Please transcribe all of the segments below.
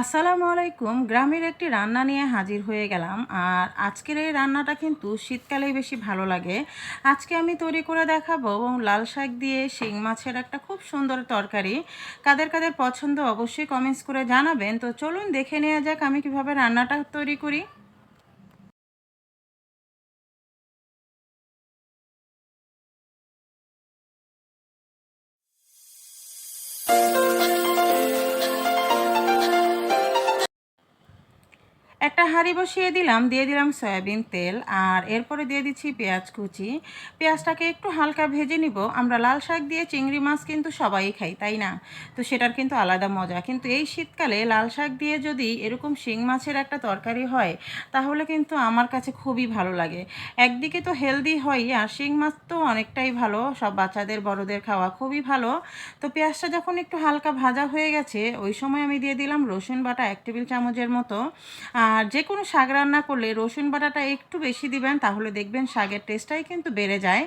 আসসালামু আলাইকুম। গ্রামের একটি রান্না নিয়ে হাজির হয়ে গেলাম আর আজকের এই রান্নাটা কিন্তু শীতকালেই বেশি ভালো লাগে। আজকে আমি তৈরি করে দেখাবো এবং লাল শাক দিয়ে শিং মাছের একটা খুব সুন্দর তরকারি। কাদের কাদের পছন্দ অবশ্যই কমেন্টস করে জানাবেন। তো চলুন দেখে নেওয়া যাক আমি কীভাবে রান্নাটা তৈরি করি। একটা হাঁড়ি বসিয়ে দিলাম, দিয়ে দিলাম সয়াবিন তেল আর এরপরে দিয়ে দিচ্ছি পেঁয়াজ কুচি। পেঁয়াজটাকে একটু হালকা ভেজে নিব। আমরা লাল শাক দিয়ে চিংড়ি মাছ কিন্তু সবাই খাই, তাই না? তো সেটার কিন্তু আলাদা মজা। কিন্তু এই শীতকালে লাল শাক দিয়ে যদি এরকম শিং মাছের একটা তরকারি হয়, তাহলে কিন্তু আমার কাছে খুবই ভালো লাগে। একদিকে তো হেলদি হয় আর শিং মাছ তো অনেকটাই ভালো, সব বাচ্চাদের, বড়দের খাওয়া খুবই ভালো। তো পেঁয়াজটা যখন একটু হালকা ভাজা হয়ে গেছে, ওই সময় আমি দিয়ে দিলাম রসুন বাটা এক টেবিল চামচের মতো। আর যে কোনো শাক রান্না করলে রসুন বাটাটা একটু বেশি দিবেন, তাহলে দেখবেন শাকের টেস্টটাই কিন্তু বেড়ে যায়।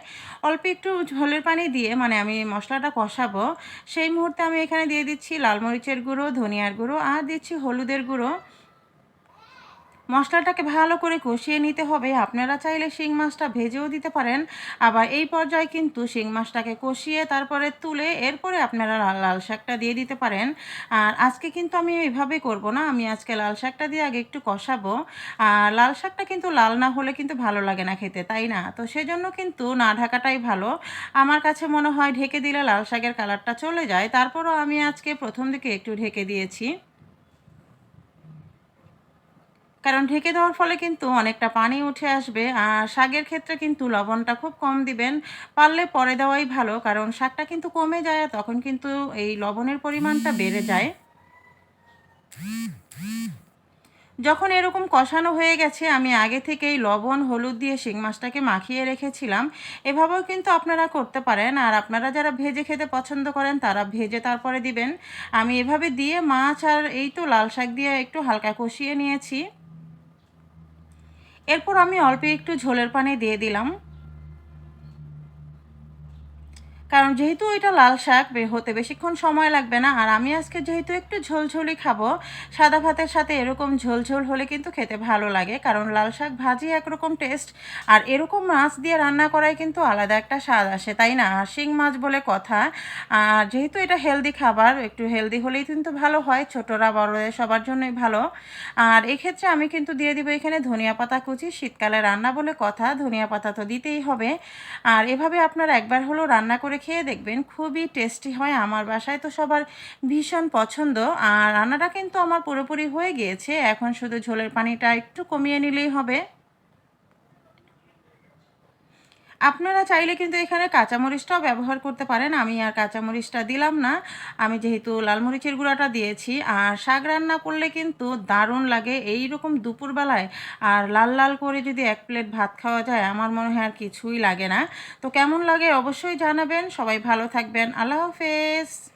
অল্প একটু ঝোলের পানি দিয়ে মানে আমি মশলাটা কষাবো, সেই মুহূর্তে আমি এখানে দিয়ে দিচ্ছি লাল মরিচের গুঁড়ো, ধনিয়ার গুঁড়ো, আর দিচ্ছি হলুদের গুঁড়ো। মশলাটাকে ভালো করে কষিয়ে নিতে হবে। আপনারা চাইলে শিং মাছটা ভেজেও দিতে পারেন। আবার এই পর্যায়ে কিন্তু শিং মাছটাকে কষিয়ে তারপরে তুলে এরপরে আপনারা লাল শাকটা দিয়ে দিতে পারেন। আর আজকে কিন্তু আমি এভাবে করব না। আমি আজকে লাল শাকটা দিয়ে আগে একটু কষাবো। আর লাল শাকটা কিন্তু লাল না হলে কিন্তু ভালো লাগে না খেতে, তাই না? তো সেজন্য কিন্তু না ঢাকাটাই ভালো। আমার কাছে মনে হয় ঢেকে দিলে লাল শাকের কালারটা চলে যায়। তারপরও আমি আজকে প্রথম দিকে একটু ঢেকে দিয়েছি। কারণ ঢেকে দেওয়ার ফলে কিন্তু অনেকটা পানি উঠে আসবে। আর শাকের ক্ষেত্রে কিন্তু লবণটা খুব কম দিবেন। পারলে পরে দেওয়াই ভালো, কারণ শাকটা কিন্তু কমে যায় তখন কিন্তু এই লবণের পরিমাণটা বেড়ে যায়। যখন এরকম কষানো হয়ে গেছে, আমি আগে থেকেই লবণ, হলুদ দিয়ে শিং মাছটাকে মাখিয়ে রেখেছিলাম। এভাবেও কিন্তু আপনারা করতে পারেন। আর আপনারা যারা ভেজে খেতে পছন্দ করেন, তারা ভেজে তারপরে দিবেন। আমি এভাবে দিয়ে মাছ আর এই তো লাল শাক দিয়ে একটু হালকা কষিয়ে নিয়েছি। এরপর আমি অল্প একটু ঝোলের পানি দিয়ে দিলাম। কারণ যেহেতু এটা লাল শাক হতে বেশিক্ষণ সময় লাগবে না। আর আমি আজকে যেহেতু একটু ঝোলঝোলই খাব, সাদা ভাতের সাথে এরকম ঝোলঝোল হলে কিন্তু খেতে ভালো লাগে। কারণ লাল শাক ভাজি একরকম টেস্ট আর এরকম মাছ দিয়ে রান্না করায় কিন্তু আলাদা একটা স্বাদ আসে, তাই না? আর শিং মাছ বলে কথা। আর যেহেতু এটা হেলদি খাবার, একটু হেলদি হলেই কিন্তু ভালো হয়, ছোটরা বড়দের সবার জন্যই ভালো। আর এক্ষেত্রে আমি কিন্তু দিয়ে দিব এখানে ধনিয়া পাতা কুচি, শীতকালে রান্না বলে কথা, ধনিয়া পাতা তো দিতেই হবে। আর এভাবে আপনারা একবার হলো রান্না করে খেয়ে দেখবেন খুবই টেস্টি হয় আমার বাসায়। তো সবার ভীষণ পছন্দ। আর রান্নাটা কিন্তু আমার পুরোপুরি হয়ে গিয়েছে। এখন শুধু ঝোলের পানিটা একটু কমিয়ে নিলেই হবে। আপনারা চাইলে কিন্তু এখানে কাঁচামরিচটাও ব্যবহার করতে পারেন। আমি আর কাঁচামরিচটা দিলাম না। আমি যেহেতু লালমরিচের গুঁড়াটা দিয়েছি, আর শাক রান্না করলে কিন্তু দারুণ লাগে এই রকম দুপুরবেলায়। আর লাল লাল করে যদি এক প্লেট ভাত খাওয়া যায়, আমার মনে হয় আর কিছুই লাগে না। তো কেমন লাগে অবশ্যই জানাবেন। সবাই ভালো থাকবেন। আল্লাহ হাফেজ।